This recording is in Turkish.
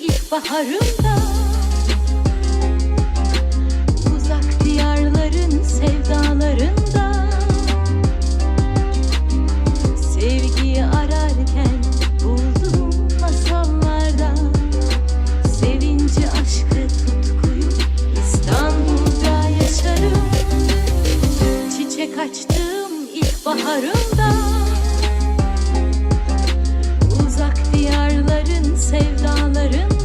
ilkbaharımda Uzak diyarların sevdalarında. Sevgiyi ararken buldum masallarda. Sevinci, aşkı, tutkuyu İstanbul'da yaşarım. Çiçek açtım ilkbaharımda diyarların